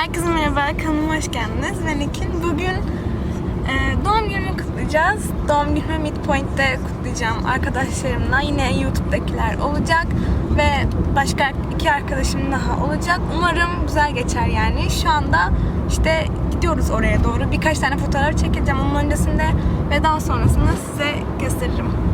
Herkese merhaba, kanalıma hoş geldiniz. Ben Ekin. Bugün e, doğum günümü kutlayacağız. Doğum günümü Midpoint'te kutlayacağım arkadaşlarımla. Yine YouTube'dakiler olacak ve başka iki arkadaşım daha olacak. Umarım güzel geçer yani. Şu anda işte gidiyoruz oraya doğru. Birkaç tane fotoğraf çekeceğim onun öncesinde ve daha sonrasında size gösteririm.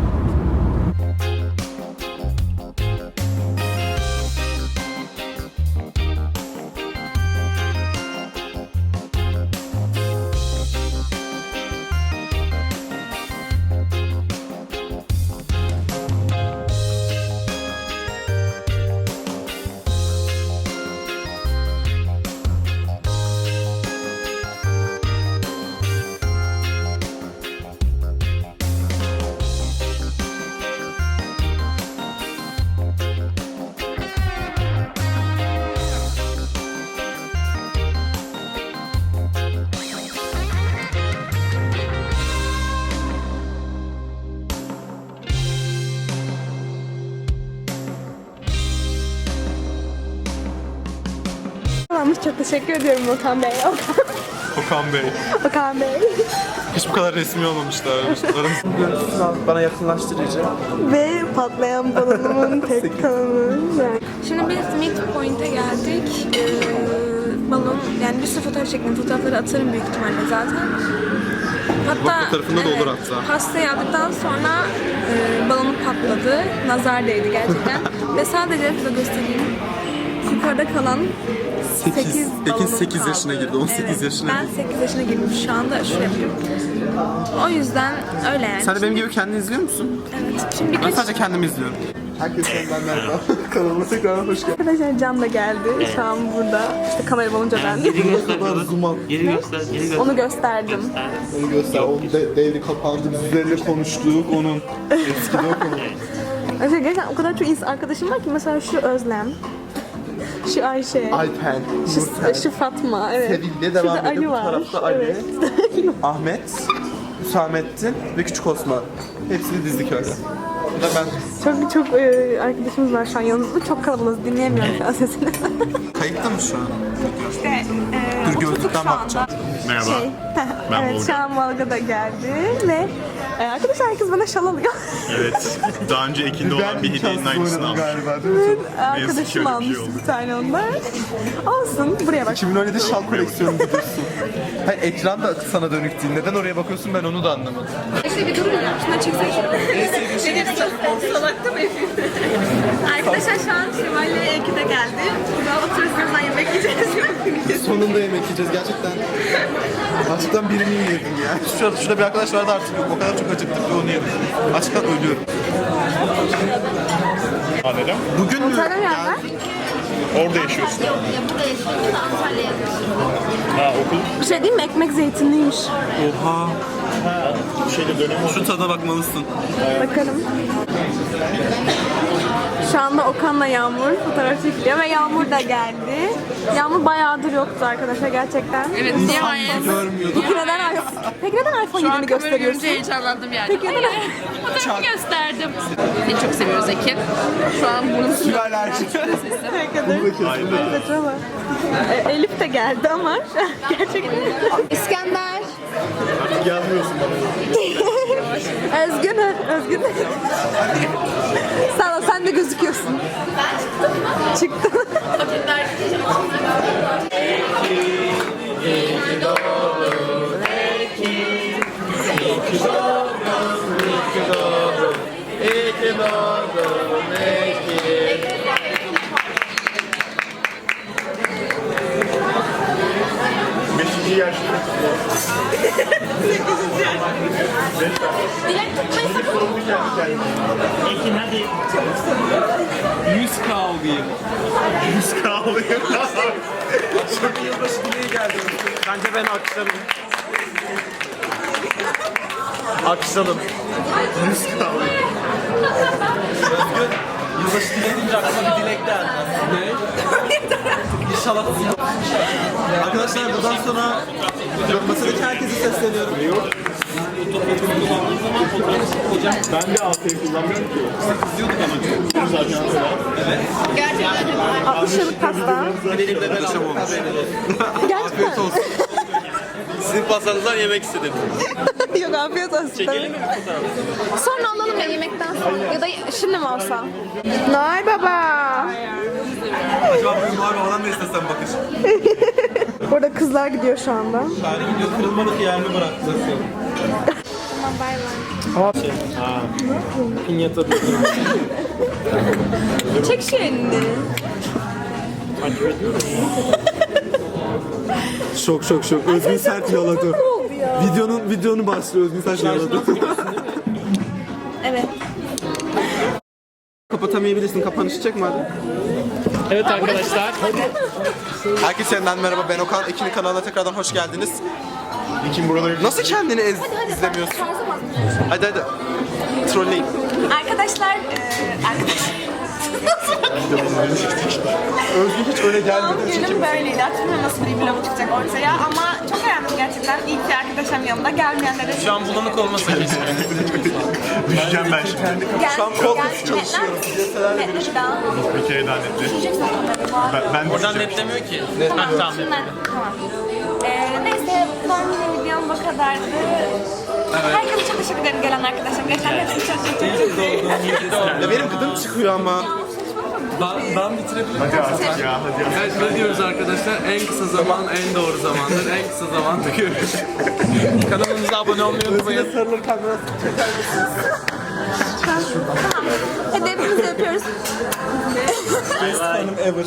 Tamammış, çok teşekkür ediyorum Okan Bey. Okan Bey. Okan Bey. Hiç bu kadar resmi olmamışlar. Görüntüsünü al, bana yakınlaştırıcı. Ve patlayan balonumun tek kanı. Şimdi biz Midpoint'e geldik. Ee, balon, yani bir sürü fotoğraf çektim. Fotoğrafları atarım büyük ihtimalle zaten. Hatta, fotoğrafında da olur hatta. Pastayı aldıktan sonra e, balonu patladı. Nazar değdi gerçekten. Ve sadece size göstereyim. Yukarıda kalan 8, 8, Ekin 8 yaşına girdi, 18 yaşına Ben 8 yaşına girdim şu anda yapıyorum. O yüzden öyle yani. Sen de benim gibi kendini izliyor musun? Evet. Şimdi Ben birkaç sadece kendimi izliyorum. Herkese ben merhaba. Kanalıma tekrar hoş geldin. Arkadaşlar Can da geldi. Şu an burada. İşte kamera bulunca ben. Geri göster. Geri göster. Geri göster. Onu gösterdim. Onu göster. O de, devri kapandı. Biz üzerine konuştuk. Onun eskiden konu. Arkadaşlar gerçekten o kadar çok insan arkadaşım var ki mesela şu Özlem. Şu Ayşe. Alpen, Şu, Nurten, şu Fatma. Evet. Sevil'le devam Şurada ediyor. Ali Bu var. tarafta Ali, Evet. Ahmet, Hüsamettin ve Küçük Osman. Hepsini dizdik öyle. Bu da ben. Çok çok e, arkadaşımız var şu an yanımızda. Çok kalabalığız. Dinleyemiyorum şu an sesini. Kayıtta mı şu an? işte e, Dur gözlükten şu bakacağım. Merhaba. Şey, evet şu an Valga da geldi ve e, arkadaşlar herkes bana şal alıyor. Evet. Daha önce Ekin'de olan bir hediyenin aynısını aldım. galiba değil mi? Ki Arkadaşım bir almış şey oldu. bir tane ondan. Olsun buraya bak. 2017'de şal koleksiyonu gidiyorsun. Hayır ekran da sana dönük değil. Neden oraya bakıyorsun ben onu da anlamadım. İşte bir durun ya. Şuna çeksene şunu. Salakta mı Arkadaşlar şu an Şevval'le Eki de geldi. Burada oturuyoruz birazdan yemek yiyeceğiz. Sonunda yemek yiyeceğiz gerçekten. Açlıktan birini yedim ya. Şurada, şurada bir arkadaş vardı artık yok. O kadar çok acıktık ki onu yedim. Açlıktan ölüyorum. Anladım. Bugün mü? Antalya nerede? Orada yaşıyorsun. Ha okul. Bir şey diyeyim mi? Ekmek zeytinliymiş. Oha. Şeyde dönem oldu. Şu tada bakmalısın. Bakalım. Şu anda Okan'la Yağmur fotoğraf çekiliyor ve Yağmur da geldi. Yağmur bayağıdır yoktu arkadaşlar gerçekten. Evet, niye hayır? Görmüyordum. Peki neden, iPhone- Peki neden iPhone Şu an 7'ni kamera gösteriyorsun? görünce heyecanlandım yani. Peki neden Fotoğrafı gösterdim. Seni çok seviyoruz Ekin. Şu an burnum Kilo alerji. Petrol var. E, Elif de geldi ama gerçekten. İskender. Yazmıyorsun bana. Özgün, Özgün. Sağ ol, sen de gözüküyorsun. Çıktın. Ekin hadi. 100 kavgayım. Yüz kaldı. Çok yılbaşı dileği geldi. Bence ben alkışlarım. Alkışladım. 100 kaldı. Özgün, yılbaşı dileği deyince aklıma bir dilek geldi. Ne? İnşallah. Arkadaşlar buradan sonra masadaki herkese sesleniyorum. Ben de ATV kullanmıyorum ki. Kızıyorduk ama çok. Zaten mesela. 60 yıllık pasta. Gerçekten. Sizin pastanızdan yemek istedim. Yok afiyet olsun. Çekelim mi Sonra alalım ya yemekten sonra. Ya da şimdi mi olsa? Noel Baba. Acaba bugün mı falan mı istesem bakış? Burada kızlar gidiyor şu anda. Şahane gidiyor kırılmalık yer mi bıraktılar Tamam bay bay. Pinyata Çek şu elini. Şok şok şok. Özgün sert yaladı. Videonun videonun başlıyor Özgün sert yaladı. Evet. Kapatamayabilirsin. Kapanışı çekme hadi. Evet arkadaşlar. Herkese yeniden merhaba ben Okan. Ekin'in kanalına tekrardan hoş geldiniz. Kim buraları Nasıl kendini ez izlemiyorsun? Hadi hadi. Trolleyin. Arkadaşlar, eee arkadaşlar. Özgün hiç öyle gelmedi. Doğum günüm böyleydi. Hatırlamıyorum nasıl bir vlog çıkacak ortaya ama çok eğlendim gerçekten. İyi ki arkadaşlarım yanımda. Gelmeyenlere Şu an bulanık olmasa kesin. düşeceğim ben şimdi. Şu an korkunç çalışıyorum. Bir kere daha netti. Onları. Ben, ben Oradan netlemiyor ki. Tamam, Ha, tamam. Tamam. Ee, neyse, doğum günü videom bu kadardı. Herkese çok teşekkür ederim gelen arkadaşlarım. Gerçekten hepsi çok çok çok çok benim gıdım çıkıyor ama. Ben, ben bitirebilirim. Hadi artık ya hadi ya. Evet, ne diyoruz arkadaşlar? En kısa zaman en doğru zamandır. En kısa zamanda görüşürüz. Kanalımıza abone olmayı unutmayın. Sarılırken biraz Hadi hepimizi öpüyoruz. hanım ever.